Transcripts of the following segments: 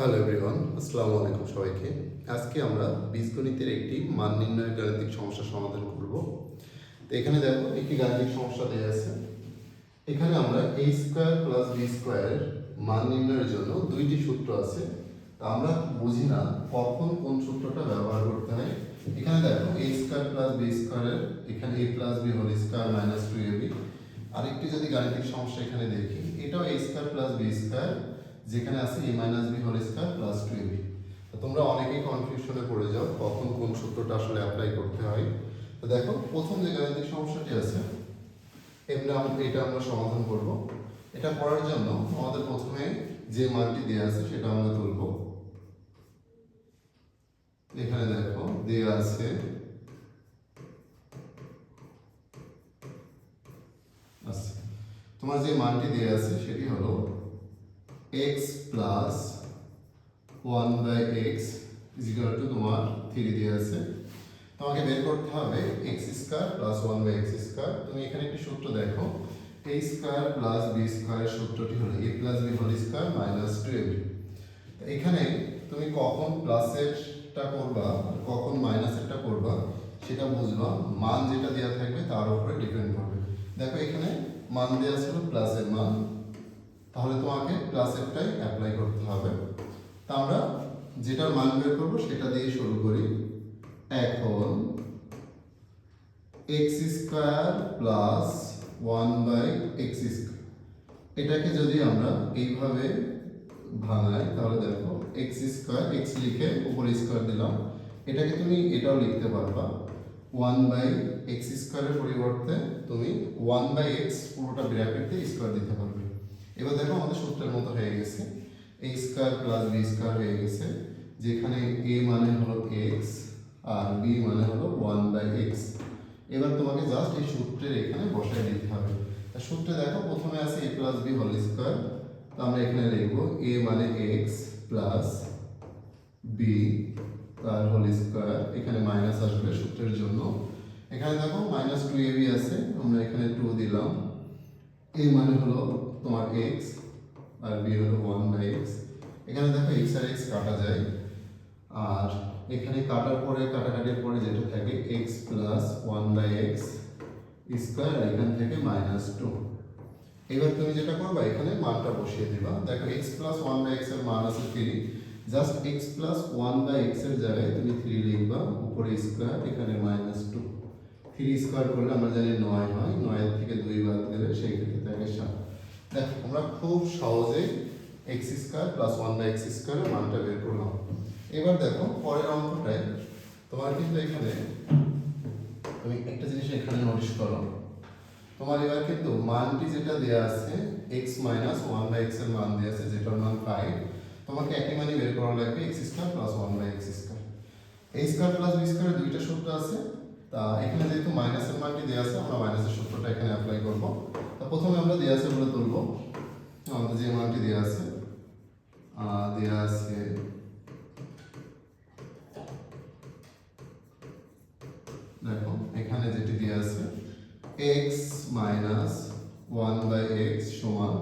Hello everyone আসসালামু আলাইকুম সবাইকে। আজকে আমরা বীজগণিতের একটি মান নির্ণয়ের গাণিতিক সমস্যা সমাধান করব। তো এখানে দেখো একটি গাণিতিক সমস্যা দেওয়া আছে। এখানে আমরা এ স্কোয়ার প্লাস বি স্কোয়ারের মান নির্ণয়ের জন্য দুইটি সূত্র আছে। তা আমরা বুঝি না কখন কোন সূত্রটা ব্যবহার করতে হয়। এখানে দেখো এ স্কোয়ার প্লাস বি স্কোয়ারের এখানে A plus B whole square minus two A B আরেকটি যদি গাণিতিক সমস্যা এখানে দেখি, এটাও A square plus B square যেখানে আছে A minus B whole square plus two AB তোমরা অনেকেই কনফিউশনে পড়ে যাও, কখন কোন সূত্রটা আসলে অ্যাপ্লাই করতে হয়। তো দেখো, প্রথম যে গাণিতিক সমস্যাটি আছে এমনি এটা আমরা সমাধান করব। এটা করার জন্য আমাদের প্রথমে যে মানটি দেওয়া আছে সেটা আমরা তুলব। এখানে দেখো দেওয়া আছে আচ্ছা তোমার যে মানটি দেওয়া আছে সেটি হলো X plus one by X is equal to তোমার থ্রি দিয়ে আছে। তোমাকে বের করতে হবে X square plus one by X square তুমি এখানে একটি সূত্র দেখো। এ স্কোয়ার প্লাস বি স্কোয়ারের সূত্রটি হলো A plus B whole square minus two A এখানে তুমি কখন প্লাসেরটা করবা, কখন মাইনাসেরটা করবা, সেটা বুঝবা। মান যেটা দেওয়া থাকবে তার উপরে ডিপেন্ড করবে। দেখো এখানে মান দেওয়া ছিল প্লাসের মান। তাহলে তোমাকে প্লাসেরটাই অ্যাপ্লাই করতে হবে। তা আমরা যেটার মান বের করব সেটা দিয়ে শুরু করি। এখন X square plus one by X এটাকে যদি আমরা এইভাবে ভাঙাই, তাহলে দেখো এক্স স্কোয়ার এক্স লিখে উপরে স্কোয়ার দিলাম। এটাকে তুমি এটাও লিখতে পারবা। ওয়ান বাই এক্স স্কোয়ারের পরিবর্তে তুমি ওয়ান বাই এক্স পুরোটা ব্র্যাকেট স্কোয়ার দিতে পারবে। এবার দেখো আমাদের সূত্রের মতো হয়ে গেছে। A square plus B square হয়ে গেছে, যেখানে এ মানে হলো এক্স আর বি মানে হলো ওয়ান বাই এক্স এবার তোমাকে জাস্ট এই সূত্রের এখানে বসায় দিতে হবে। তা সূত্রে দেখো, প্রথমে আছে A plus B whole square তো আমরা এখানে লিখব এ মানে এক্স প্লাস বি তার হোল স্কোয়ার এখানে মাইনাস আসবে সূত্রের জন্য। এখানে দেখো মাইনাস টু এ বি আছে, আমরা এখানে টু দিলাম। এ মানে হলো তোমার এক্স আর বি হলো ওয়ান বাই এক্স এখানে দেখো এক্স আর এক্স কাটা যায়। আর এখানে কাটার পরে, কাটাকাটির পরে যেটা থাকে X plus one by X square আর এখান থেকে মাইনাস টু এবার তুমি যেটা করবা, এখানে মানটা বসিয়ে দিবা। দেখো এক্স প্লাস ওয়ান বাই এক্সের মান আছে three just X plus one by এক্সের জায়গায় তুমি থ্রি লিখবা, উপরে স্কোয়ার এখানে মাইনাস টু থ্রি স্কোয়ার করলে আমরা জানি নয় হয়, নয়ের থেকে দুই বাদ গেলে সেই ক্ষেত্রে থাকে সাত। দেখো আমরা খুব সহজেই X square plus one by X স্কোয়ারের মানটা বের করলাম এবার দেখো, পরের অঙ্কটায় তোমার কিন্তু এখানে তুমি একটা জিনিস এখানে নোটিশ করো। তোমার এবার কিন্তু মানটি যেটা দেওয়া আছে এক্স মাইনাস ওয়ান বাই এক্সের মান দেওয়া আছে, যেটার মান ফাইভ তোমাকে একই মানই বের করা লাগবে X square plus one by X square এই স্কোয়ার প্লাস বি স্কোয়ারের দুইটা সূত্র আছে, তা এখানে যেহেতু মাইনাসের মানটি দেওয়া আছে, আমরা মাইনাসের সূত্রটা এখানে অ্যাপ্লাই করব। প্রথমে আমরা দেওয়া আছে বলে তুলব। আমাদের যে মানটি দেওয়া আছে দেওয়া আছে দেখো, এখানে যেটি দেওয়া আছে X minus one by X সমান,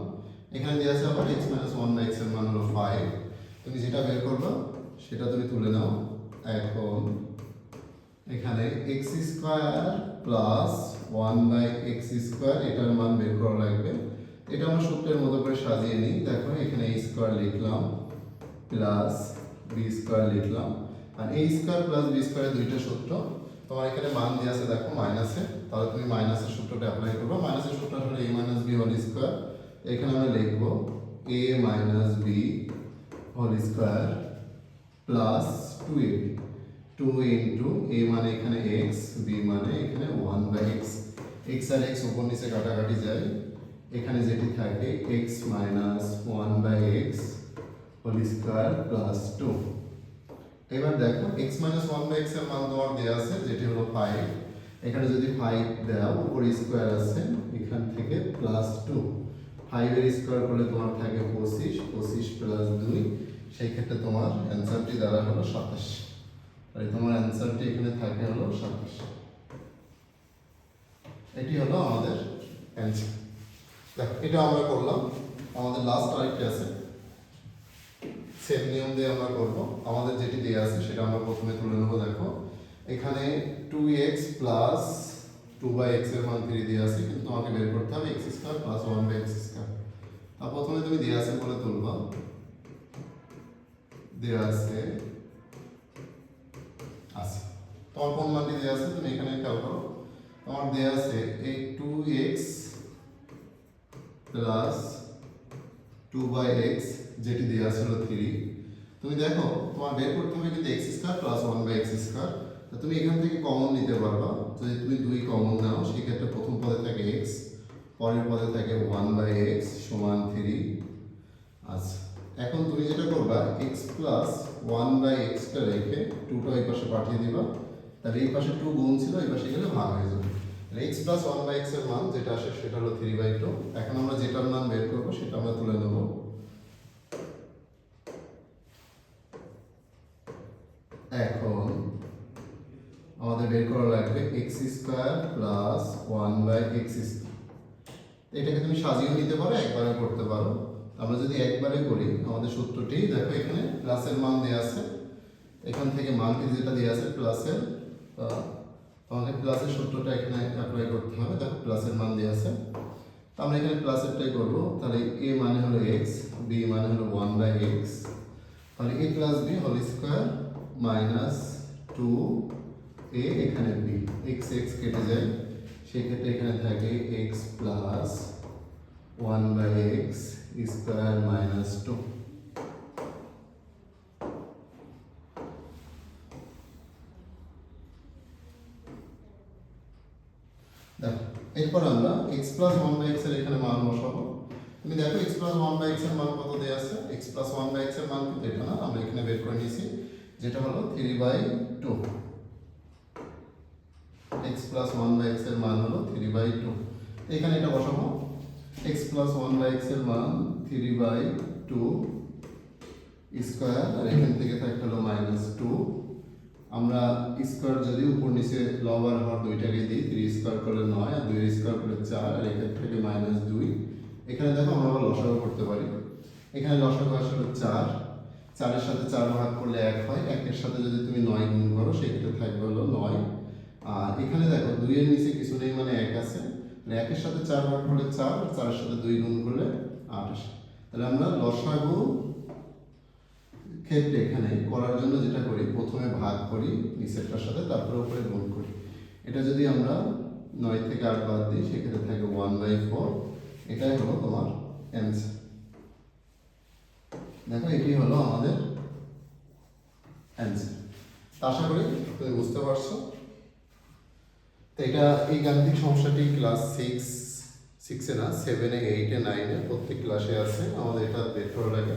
এখানে দেওয়া আছে আবার এক্স মাইনাস ওয়ান বাই এক্সের মান হলো ফাইভ তুমি যেটা বের করবে, সেটা তুমি তুলে নাও। এখন এখানে X square plus one by X square এটার মান বের করা লাগবে। এটা আমরা সূত্রের মতো করে সাজিয়ে নিই। দেখো, এখানে এ স্কোয়ার লিখলাম প্লাস বি স্কোয়ার লিখলাম। আর এ স্কোয়ার প্লাস বি স্কোয়ারের দুইটা সূত্র। তোমার এখানে মান দিয়ে আছে, দেখো মাইনাসে তাহলে তুমি মাইনাসের সূত্রটা অ্যাপ্লাই করবে। মাইনাসের সূত্র হলো A minus B whole square এখানে আমরা লিখব A minus B whole square plus two A two into A মানে এখানে এক্স বি মানে এখানে ওয়ান বাই এক্স এক্স আর এক্স উপর নিচে কাটাকাটি যায়। এখানে যেটি থাকে X minus one by X whole square plus two এবার দেখো এক্স মাইনাস ওয়ান বাই এক্সের মান তোমার দেওয়া আছে, যেটি হলো ফাইভ এখানে যদি ফাইভ দাও উপরে স্কোয়ার আছে, এখান থেকে প্লাস টু ফাইভের স্কোয়ার করলে তোমার থাকে পঁচিশ পঁচিশ প্লাস দুই। সেই ক্ষেত্রে তোমার অ্যান্সারটি দ্বারা হলো সাতাশ। এই তোমার অ্যান্সারটি এখানে থাকে হলো সাতাশ। এটি হলো আমাদের অ্যান্সার দেখো, এটা আমরা করলাম, আমাদের লাস্ট আরেকটি আছে। সেম নিয়ম দিয়ে আমরা করব। আমাদের যেটি দেওয়া আছে, সেটা আমরা প্রথমে তুলে নেব, দেখো। এখানে two X plus two by এক্সের মান থ্রি দিয়ে আছে, কিন্তু তোমাকে বের করতে হবে X square plus one by X square তা প্রথমে তুমি দেওয়া আছে বলে তুলবা। দেওয়া আছে আছে। তোমার কোন মানটি দেওয়া আছে? তুমি এখানে খেয়াল করো। তোমার দেওয়া আছে এই two X plus two by X যেটি দেওয়া আছে হলো থ্রি তুমি দেখো তোমার বের করতে হবে কিন্তু X square plus one by X square তো তুমি এখান থেকে কমন নিতে পারবা যদি তুমি দুই কমন নাও সেক্ষেত্রে প্রথম পদে থাকে এক্স পরের পদে থাকে ওয়ান বাই এক্স সমান থ্রি আচ্ছা এখন তুমি যেটা করবা এক্স প্লাস ওয়ান বাই এক্সটা রেখে টুটা এই পাশে পাঠিয়ে দিবা। তাহলে এই পাশে টু গুণ ছিল, এই পাশে গেলে ভাগ হয়ে যাবে। এক্স প্লাস ওয়ান বাই এক্সের মান যেটা আসে সেটা হলো থ্রি বাই টু এখন আমরা যেটার মান বের করব সেটা আমরা তুলে নেব। এখন আমাদের বের করা লাগবে X square plus one by X এটাকে তুমি সাজিয়ে নিতে পারো একবারে করতে পারো। আমরা যদি একবারে করি, আমাদের সূত্রটি দেখো এখানে প্লাসের মান দেওয়া আছে। এখান থেকে মানটি যেটা দেওয়া আছে প্লাসের আহ, তোমাকে প্লাসের সূত্রটা এখানে অ্যাপ্লাই করতে হবে। দেখো প্লাসের মান দেওয়া আছে। তো আমরা এখানে প্লাসেরটাই করব। তাহলে এ মানে হলো এক্স বি মানে হলো ওয়ান বাই এক্স তাহলে A plus B whole square minus two A এখানে বি এক্স এক্স কেটে যায়। সেক্ষেত্রে এখানে থাকে X plus one by X square minus two দেখো, এরপর আমরা এক্স প্লাস ওয়ান বাই এক্সের এখানে মান বসাবো। তুমি দেখো এক্স প্লাস ওয়ান বাই এক্সের মান কত দেওয়া আছে? এক্স প্লাস ওয়ান বাই এক্সের মান কিন্তু এটা না আমরা এখানে বের করে নিয়েছি, যেটা হলো three by two X plus one by এক্সের মান হলো থ্রি বাই টু এখানে এটা বসাবো। এক্স প্লাস ওয়ান বাই এক্সের মান থ্রি বাই টু স্কোয়ার আর এখান থেকে থাকে হলো মাইনাস টু আমরা স্কোয়ার যদি উপর নিচে লবার হর দুইটাকে দিই থ্রি স্কোয়ার করলে নয় আর দুই স্কোয়ার করলে চার, আর এখান থেকে মাইনাস দুই। এখানে দেখো আমরা আবার লসাগু করতে পারি। এখানে লসাগু আসলে চার। চারের সাথে চার ভাগ করলে এক হয়। একের সাথে যদি তুমি নয় গুণ করো, সেক্ষেত্রে থাকবে হলো নয়। আর এখানে দেখো দুইয়ের নিচে কিছু নেই মানে এক আছে। তাহলে একের সাথে চার ভাগ করলে চার চারের সাথে দুই গুণ করলে আট তাহলে আমরা লসাগু ক্ষেত্রে এখানে করার জন্য যেটা করি, প্রথমে ভাগ করি নিচেরটার সাথে, তারপরে উপরে গুণ করি। এটা যদি আমরা নয় থেকে আট বাদ দিই, সেক্ষেত্রে থাকে ওয়ান বাই ফোর এটাই হলো তোমার অ্যান্সার দেখো, এটি হলো আমাদের অ্যান্সার আশা করি তুমি বুঝতে পারছ। তো এটা, এই গাণিতিক সমস্যাটি ক্লাস সিক্স সিক্সে না সেভেনে এইটে নাইনে প্রত্যেক ক্লাসে আছে। আমাদের এটা বের করা লাগে।